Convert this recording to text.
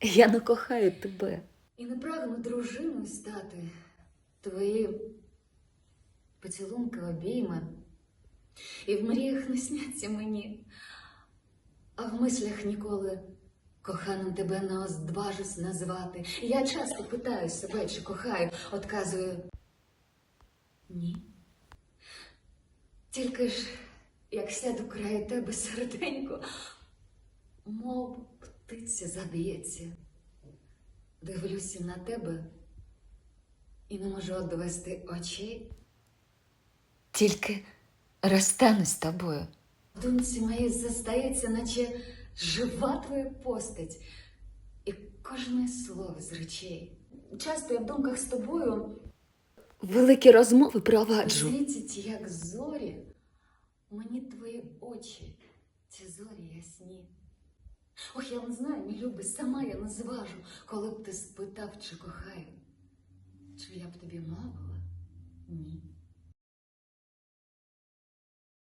Я не кохаю тебе. І не прагну дружиною стати. Твої поцілунки обійми. І в мріях не сняться мені, а в мислях ніколи коханим тебе не оздважусь назвати. Я часто питаю себе, чи кохаю, отказую ні. Тільки ж, як сяду край тебе серденько, мов птиця заб'ється. Дивлюся на тебе і не можу одвести очей. Тільки розстану з тобою. В думці моїй застається, наче жива твоя постать, і кожне слово з речей. Часто я в думках з тобою Великі розмови проваджу. світять, як зорі, мені твої очі, ці зорі ясні. Ох, я не знаю, мій любий, сама я не зважу, коли б ти спитав, чи кохаю. Чи я б тобі? Ні.